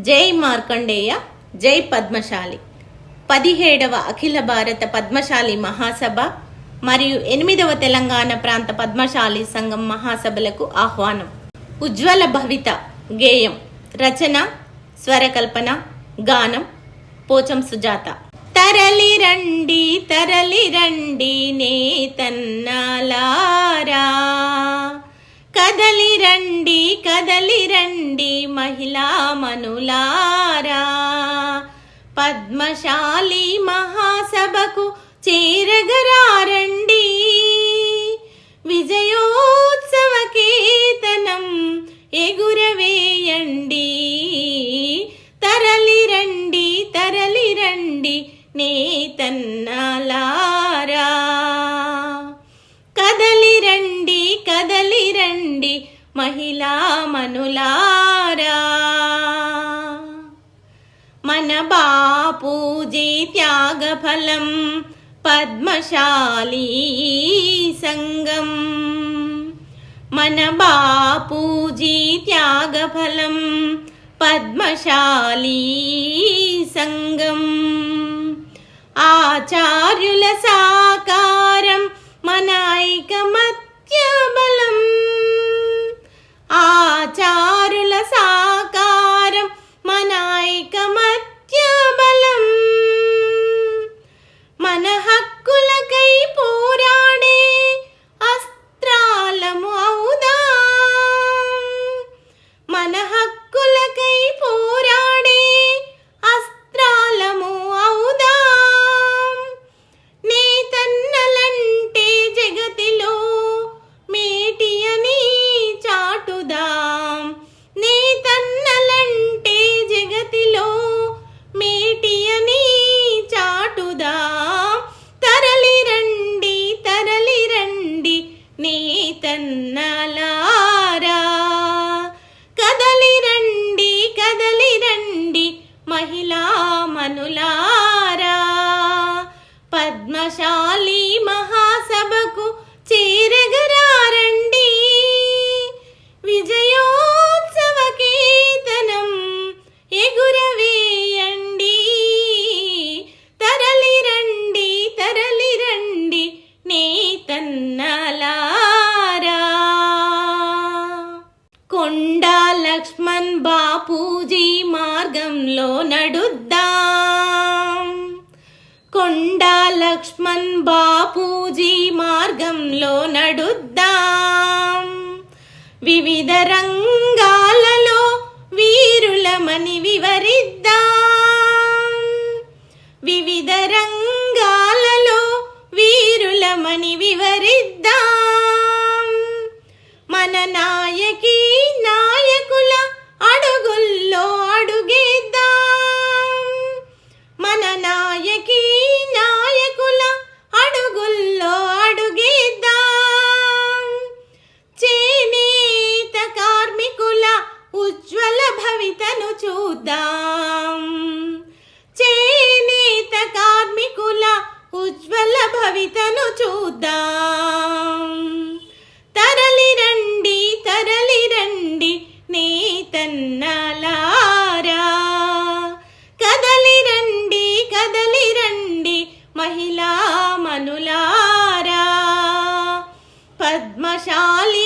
జై మార్కండేయ జై పద్మశాలి. పదిహేడవ అఖిల భారత పద్మశాలి మహాసభ మరియు ఎనిమిదవ తెలంగాణ ప్రాంత పద్మశాలి సంఘం మహాసభలకు ఆహ్వానం. ఉజ్వల భవిత గేయం రచన స్వరకల్పన గానం పోచం సుజాత. తరలి రండి తరలి రండి నేతన్నాలారా కదలి రండి మహిళా మనులారా. పద్మశాలి మహాసభకు చేరగరారండి. విజయోత్సవ కేతనం ఎగురవేయండి. తరలిరండి తరలిరండి తరలి కదలిరండి నేతన్నలారా. రండి మహిళా మనులారా. మన బాపూజీ త్యాగఫలం పద్మశాలి సంగం. మన బాపూజీ త్యాగఫలం పద్మశాలి సంగం. ఆచార్యుల సాకారం పద్మశాలి మహాసభకు చేరగరారండి. విజయోత్సవ కీర్తనం ఎగురవేయండి. తరలిరండి తరలిరండి నేతన్నలారా. కొండా లక్ష్మణ్ బాపూజీ మార్గంలో నడుద్దా. లక్ష్మణ్ బాపూజీ మార్గంలో నడుద్దాం. వివిధ రంగాలలో వీరులమని వివరిద్దాం. వివిధ రంగాలలో వీరులమని వివరిద్దాం. చేద్దాం. చేనేత కార్మికుల ఉజ్వల భవితను చూద్దాం. తరలిరండి తరలిరండి నేతన్నలారా. కదలిరండి కదలిరండి మహిళా మనులారా. పద్మశాలి